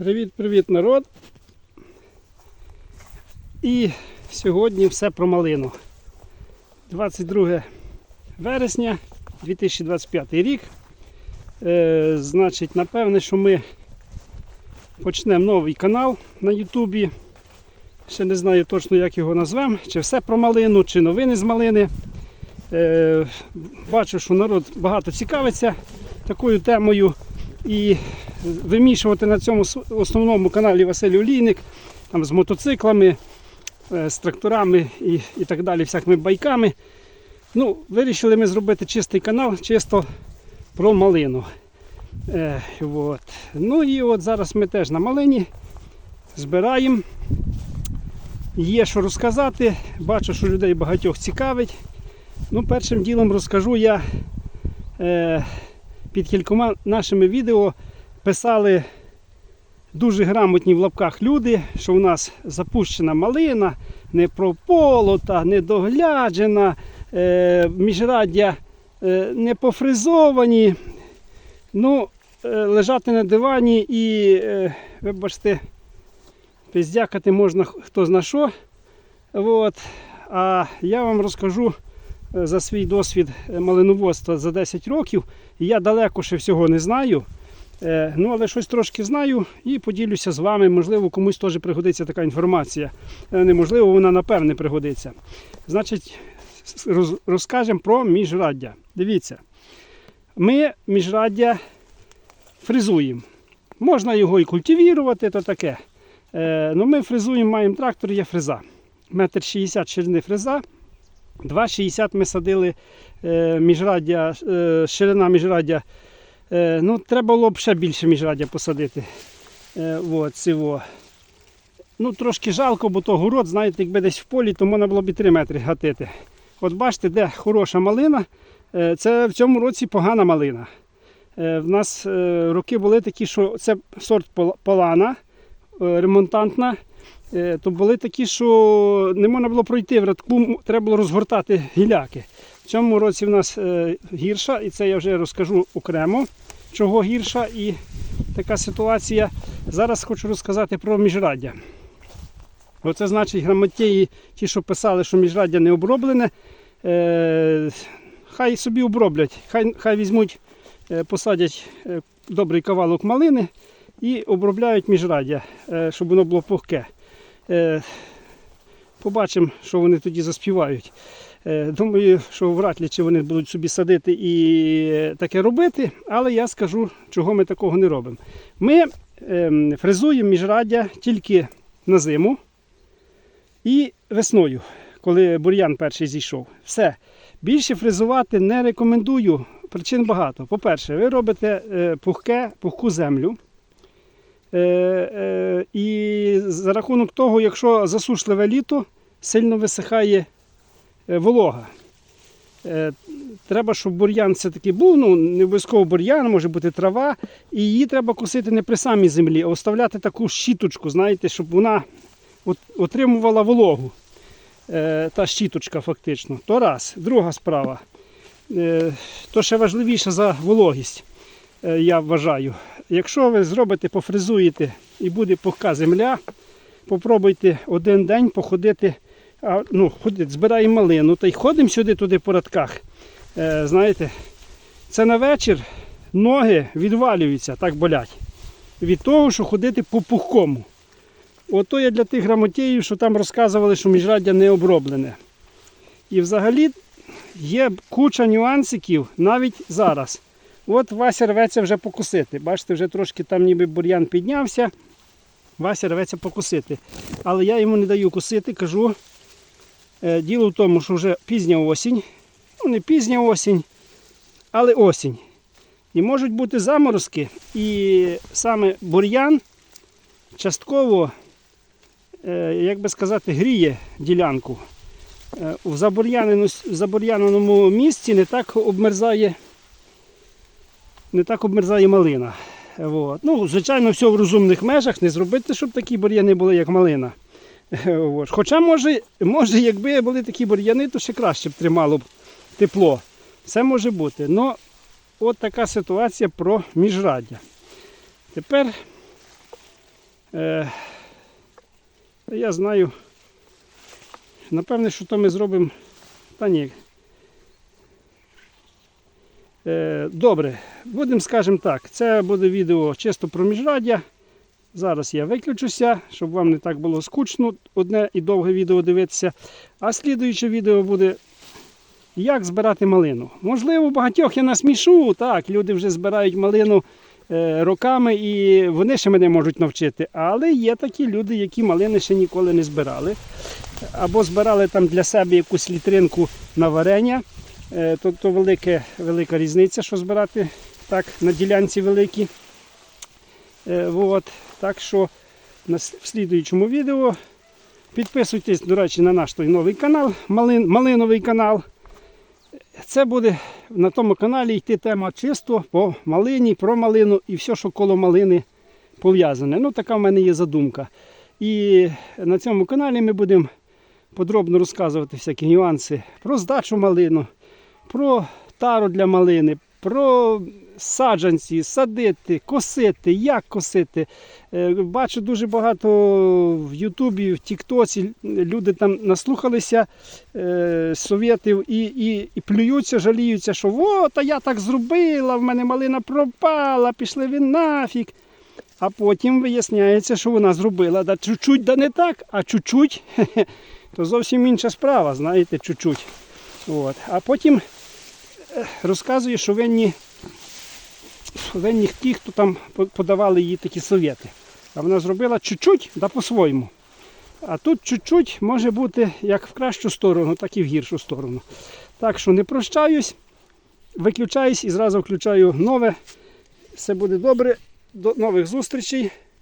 Привіт-привіт, народ. І сьогодні все про малину. 22 вересня 2025 рік. Е, значить, напевне, що ми почнемо новий канал на Ютубі. Ще не знаю точно, як його назвемо. Чи все про малину, чи новини з малини. Е, бачу, що народ багато цікавиться такою темою. І вимішувати на цьому основному каналі Василь Олійник там, з мотоциклами, е, з тракторами і, і так далі, всякими байками. Ну, вирішили ми зробити чистий канал, чисто про малину. Е, от. Ну і от зараз ми теж на малині збираємо. Є що розказати. Бачу, що людей багатьох цікавить. Ну, першим ділом розкажу я е, під кількома нашими відео писали дуже грамотні в лапках люди, що у нас запущена малина, не прополота, недогляджена, е, міжраддя е, не пофризовані. Ну, е, лежати на дивані і, вибачте, пиздякати можна хто зна що. От. А я вам розкажу за свій досвід малиноводства за 10 років. Я далеко ще всього не знаю. Е, Ну, але щось трошки знаю і поділюся з вами. Можливо, комусь теж пригодиться така інформація. Е, Неможливо, вона напевне пригодиться. Значить, розкажемо про міжраддя. Дивіться, ми міжраддя фрезуємо. Можна його і культивірувати, то таке. Е, Ну, ми фрезуємо, маємо трактор, є фреза. Метр 60 ширини фреза. 2,60 ми садили міжраддя, ширина міжраддя. Е, ну, треба було б ще більше міжраддя посадити. Е, от, цього. Ну, трошки жалко, бо то город, знаєте, якби десь в полі, то можна було б і 3 метри гатити. От бачите, де хороша малина. Е, це в цьому році погана малина. В нас роки були такі, що це сорт полана ремонтантна. То були такі, що не можна було пройти в рядку, треба було розгортати гіляки. Цьому році в нас е, гірша, і це я вже розкажу окремо, чого гірша і така ситуація. Зараз хочу розказати про міжраддя. Оце значить грамотеї, ті, що писали, що міжраддя не оброблене, е, хай собі оброблять, хай, хай візьмуть, е, посадять е, добрий кавалок малини і обробляють міжраддя, е, щоб воно було пухке. Е, Побачимо, що вони тоді заспівають. Е, Думаю, що вряд ли чи вони будуть собі садити і е, таке робити, але я скажу, чого ми такого не робимо. Ми ем, фрезуємо міжраддя тільки на зиму і весною, коли бур'ян перший зійшов. Все. Більше фрезувати не рекомендую. Причин багато. По-перше, ви робите е, пухке, пухку землю. І за рахунок того, якщо засушливе літо, сильно висихає волога. Е, треба, щоб бур'ян все-таки був, ну не обов'язково бур'ян, може бути трава, і її треба косити не при самій землі, а оставляти таку щіточку, знаєте, щоб вона отримувала вологу. Е, та щіточка фактично. То раз. Друга справа. Е, то ще важливіше за вологість, е, я вважаю. Якщо ви зробите, пофрезуєте і буде пухка земля, попробуйте один день походити, а, ну, ходити, збираємо малину, та й ходимо сюди туди по радках. Е, знаєте, це на вечір ноги відвалюються, так болять. Від того, що ходити по пухкому. Ото я для тих грамотеїв, що там розказували, що міжраддя не оброблене. І взагалі є куча нюансиків навіть зараз. От Вася рветься вже покусити. Бачите, вже трошки там ніби бур'ян піднявся. Вася рветься покусити. Але я йому не даю кусити, кажу. Е, Діло в тому, що вже пізня осінь. Ну, не пізня осінь, але осінь. І можуть бути заморозки. І саме бур'ян частково, е, як би сказати, гріє ділянку. Е, В забур'яненому місці не так обмерзає не так обмерзає малина. От. Ну, звичайно, все в розумних межах, не зробити, щоб такі бур'яни були, як малина. Хоча, може, може, якби були такі бур'яни, то ще краще б тримало б тепло. Все може бути. Ну, от така ситуація про міжраддя. Тепер Е, я знаю. Напевне, що то ми зробимо. Та ні. Е, добре, будемо, скажемо так, це буде відео чисто про міжраддя. Зараз я виключуся, щоб вам не так було скучно одне і довге відео дивитися. А слідуюче відео буде як збирати малину. Можливо, багатьох я насмішу. Так, люди вже збирають малину е, роками і вони ще мене можуть навчити. Але є такі люди, які малини ще ніколи не збирали. Або збирали там для себе якусь літринку на варення. Е, то, то велика різниця, що збирати так на ділянці великій. Е, вот. Так що в слідуючому відео підписуйтесь, до речі, на наш той новий канал, Малин, Малиновий канал. Це буде на тому каналі йти тема чисто по малині, про малину і все, що коло малини пов'язане. Ну, така в мене є задумка. І на цьому каналі ми будемо подробно розказувати всякі нюанси про здачу малину, про тару для малини, про саджанці, садити, косити, як косити. Е, Бачу дуже багато в Ютубі, в Тіктоці люди там наслухалися е, совєтів і, і, і плюються, жаліються, що от, а я так зробила, в мене малина пропала, пішли ви нафіг. А потім виясняється, що вона зробила да чуть-чуть, да не так, а чуть-чуть, то зовсім інша справа, знаєте, чуть-чуть. От. А потім розказує, що винні, винні ті, хто там подавали їй такі совєти. А вона зробила чуть-чуть, да по-своєму. А тут чуть-чуть може бути як в кращу сторону, так і в гіршу сторону. Так що не прощаюсь, виключаюсь і зразу включаю нове. Все буде добре. До нових зустрічей.